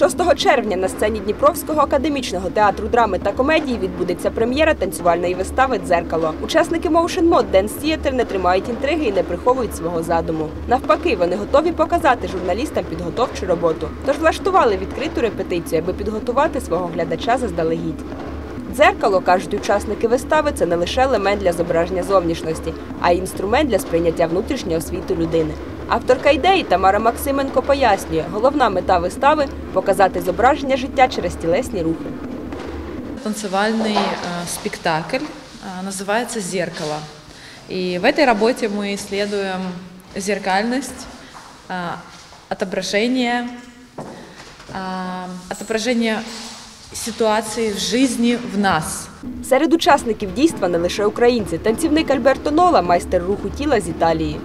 6 червня на сцені Дніпровського академічного театру драми та комедії відбудеться прем'єра танцювальної вистави Дзеркало. Учасники Motion Mod Dance Theater не тримають інтриги і не приховують свого задуму. Навпаки, вони готові показати журналістам підготовчу роботу. Тож влаштували відкриту репетицію, аби підготувати свого глядача заздалегідь. Дзеркало, кажуть учасники вистави, це не лише елемент для зображення зовнішності, а й інструмент для сприйняття внутрішнього світу людини. Авторка ідеї Тамара Максименко пояснює, головна мета вистави показати зображення життя через тілесні рухи. Танцевальный э, спектакль э, называется «Зеркало». И в этой работе мы исследуем зеркальность, э, отображение, э, отображение ситуации в жизни в нас. Серед учасників дійства не лише українці. Танцівник Альберто Нола, майстер руху тіла з Італії.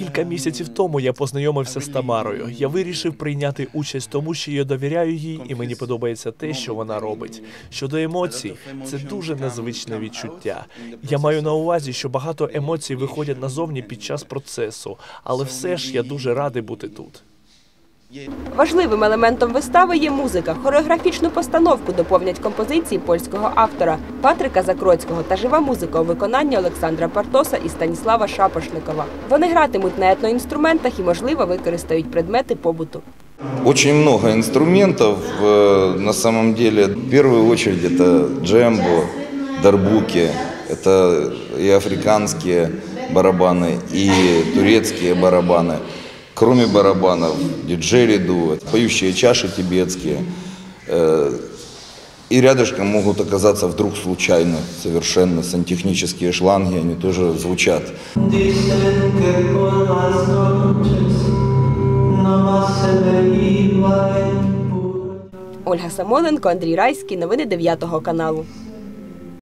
Кілька місяців тому я познайомився з Тамарою. Я вирішив прийняти участь, тому що я довіряю їй, і мені подобається те, що вона робить. Щодо емоцій, це дуже незвичне відчуття. Я маю на увазі, що багато емоцій виходять назовні під час процесу, але все ж я дуже радий бути тут. Важливим елементом вистави є музика. Хореографічну постановку доповнять композиції польського автора Патрика Закроцького та жива музика у виконанні Олександра Партоса і Станіслава Шапошникова. Вони гратимуть на етноінструментах і, можливо, використають предмети побуту. Очень много инструментов э, на самом деле. В первую очередь это джембо, дарбуки, это и африканские барабаны, и турецкие барабаны. Кроме барабанов, диджериду, поющие чаши тибетские. Э, И рядышком могут оказаться вдруг случайно совершенно сантехнические шланги, они тоже звучат. Ольга Самоленко, Андрій Райський. Новини 9 каналу.